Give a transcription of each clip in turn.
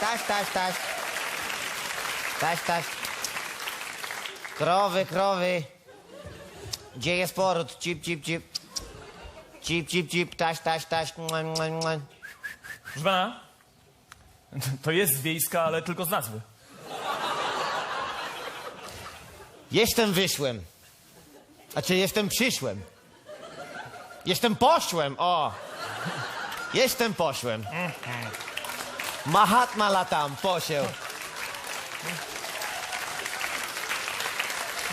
Taś, taś, taś. Taś, taś. Krowy, krowy. Gdzie jest poród? Cip, cip, cip. Cip, cip, cip. Taś, taś, taś. Mua, mua, mua. Proszę pana, to jest wiejska, ale tylko z nazwy. Jestem wyszłem. Znaczy, jestem przyszłem. Jestem poszłem, o. Jestem poszłem. Mahatma latam. Proszę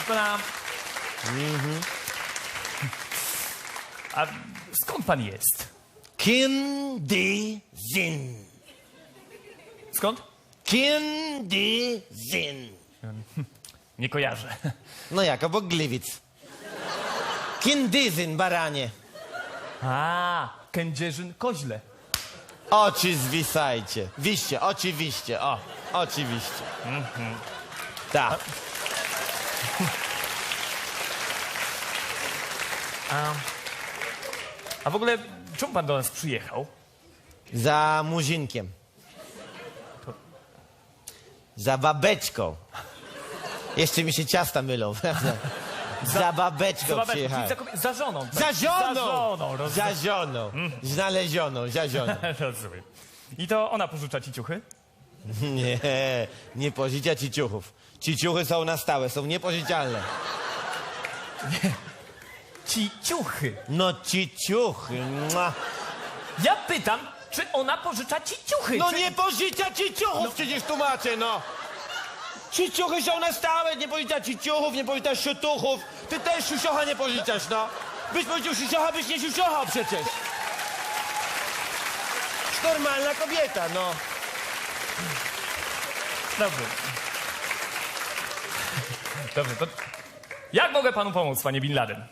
pana. A skąd pan jest? Kim di zin. Skąd? Kim di zin. Nie kojarzę. No jak, obok Gliwic. Kindyzyn, baranie. A, Kędzierzyn Koźle. Oczy zwisajcie. Wiście, oczywiście, o, oczywiście. Tak. A, a w ogóle czemu pan do nas przyjechał? Za muzinkiem. Za babeczką. Jeszcze mi się ciasta mylą, prawda? Za babeczką czyli przyjechałem. za, za żoną. tak? Za żoną! Za żoną, roz... Za żoną. Znalezioną, za żoną. rozumiem. I to ona pożycza ci ciuchy? Nie, nie pożycza ci ciuchów. Ci ciuchy są na stałe, są niepożyczalne. Ci ciuchy. No ci ciuchy. mua. Ja pytam, czy ona pożycza ci ciuchy? No czy... nie pożycza ci ciuchów, przecież tłumaczę, no. Ci ciuchy są na stałe, nie pożycza ci ciuchów, nie pożycza siutuchów. Ty też siusiocha nie pożyczasz, no. Byś powiedział siusiocha, byś nie siusiochał przecież. Normalna kobieta, no. Dobrze. Dobrze, to jak mogę panu pomóc, panie Bin Laden?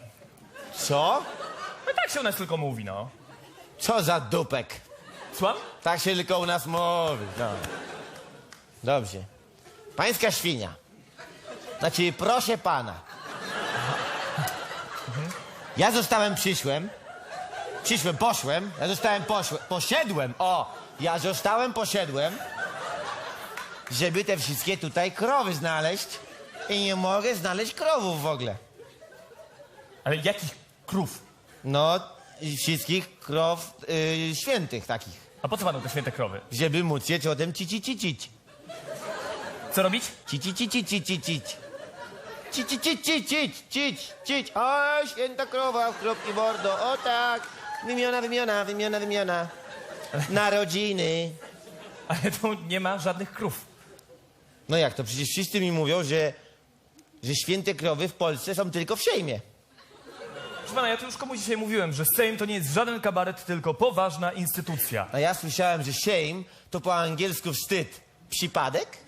Co? No tak się u nas tylko mówi, no. Co za dupek. Słucham? Tak się tylko u nas mówi. No. Dobrze. Pańska świnia. Znaczy, proszę pana. Ja zostałem przyszłem. Przyszłem, poszłem. Ja zostałem poszłem. Posiedłem. O! Ja zostałem posiedłem, żeby te wszystkie tutaj krowy znaleźć. I nie mogę znaleźć krowów w ogóle. Ale jakich krów? No, wszystkich krow y, świętych takich. A po co panu te święte krowy? Żeby móc je czodem cici cicić. Co robić? Ci, ci, ci, ci, ci, ci, ci. Ci, ci, ci, ci, ci, ci, ci. O, święta krowa w kropki bordo. O tak. Wymiona, wymiona, wymiona, wymiona. Narodziny. Ale tu nie ma żadnych krów. No jak to? Przecież wszyscy mi mówią, że, że święte krowy w Polsce są tylko w Sejmie. Proszę pana, ja tu już komuś dzisiaj mówiłem, że Sejm to nie jest żaden kabaret, tylko poważna instytucja. A ja słyszałem, że Sejm to po angielsku wstyd. Przypadek?